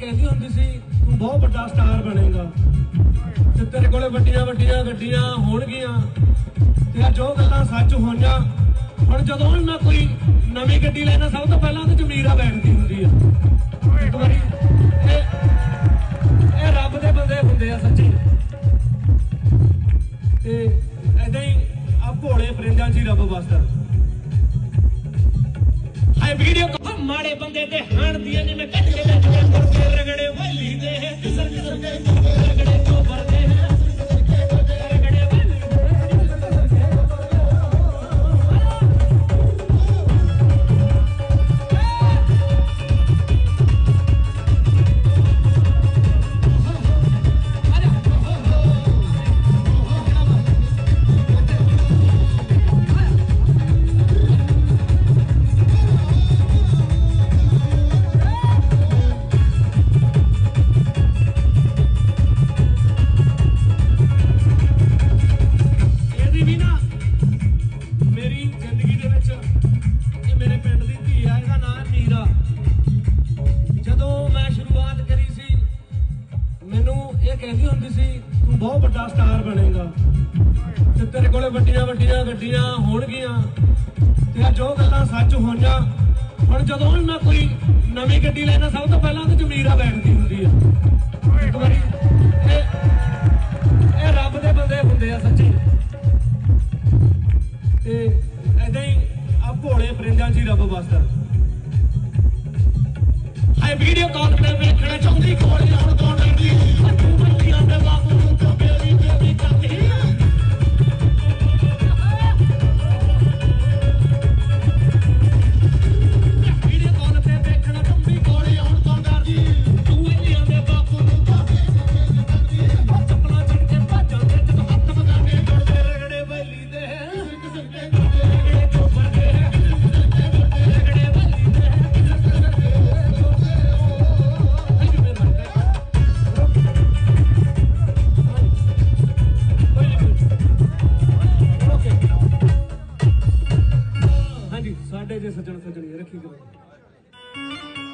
ਕਹਿੰਦੀ ਹੁੰਦੀ ਸੀ, ਤੂੰ ਬਹੁਤ ਵੱਡਾ ਸਟਾਰ ਬਣੇਗਾ। ਤੇ ਤੇਰੇ ਕੋਲੇ ਵੱਡੀਆਂ ਵੱਡੀਆਂ ਗੱਡੀਆਂ ਹੋਣਗੀਆਂ। ਤੇ ਜੋ ਗੱਲਾਂ ਸੱਚ ਹੋਈਆਂ। ਹੁਣ ਜਦੋਂ ਨਾ ਕੋਈ ਨਵੀਂ ਗੱਡੀ ਲੈਣਾ ਸਭ ਤੋਂ ਪਹਿਲਾਂ ਤੇ ਜਮੀਰਾ ਬੈਠਦੀ ਹੁੰਦੀ ਆ। ਇਹ ਰੱਬ ਦੇ ਬੰਦੇ ਹੁੰਦੇ ਆ ਸੱਚੀ। ਤੇ ਐਦਾਂ ਹੀ ਆ ਭੋਲੇ ਪਰਿੰਦਾਂ ਜੀ ਰੱਬ ਵਸਦਾ। ਹਾਏ, ਵੀਡੀਓ ਕੋ ਮਾੜੇ ਬੰਦੇ ਤੇ ਹਾਣ ਦੀਆਂ ਜਿਵੇਂ ਕੱਟ ਕੇ ਕਹਿੰਦੀ ਹੁੰਦੀ ਸੀ, ਤੂੰ ਬਹੁਤ ਵੱਡਾ ਸਟਾਰ ਬਣੇਗਾ। ਤੇ ਤੇਰੇ ਕੋਲੇ ਵੱਡੀਆਂ ਵੱਡੀਆਂ ਗੱਡੀਆਂ ਹੋਣਗੀਆਂ। ਤੇ ਜੋ ਗੱਲਾਂ ਸੱਚ ਹੋਈਆਂ। ਹੁਣ ਜਦੋਂ ਵੀ ਕੋਈ ਨਵੀਂ ਗੱਡੀ ਲੈਣਾ ਸਭ ਤੋਂ ਪਹਿਲਾਂ ਉਹਦੇ ਚ ਬੈਠਦੀ ਹੁੰਦੀ ਆ। ਇੱਕ ਵਾਰੀ ਇਹ ਇਹ ਰੱਬ ਦੇ ਬੰਦੇ ਹੁੰਦੇ ਆ ਸੱਚੀ। ਤੇ ਐਦਾਂ ਹੀ ਆ ਭੋਲੇ ਪਰਿੰਦਾਂ 'ਚ ਹੀ ਰੱਬ ਵਸਦਾ ਹਾਏ ਵੀਡੀਓ ਕਾਲ ਤੇ ਵੇਖਣਾ ਚਾਹੁੰਦੀ ਕੋਲ ਹਾਂਜੀ ਸਾਡੇ ਦੇ ਸੱਜਣ ਸੱਜਣੀ ਰੱਖੀ ਕਰੋ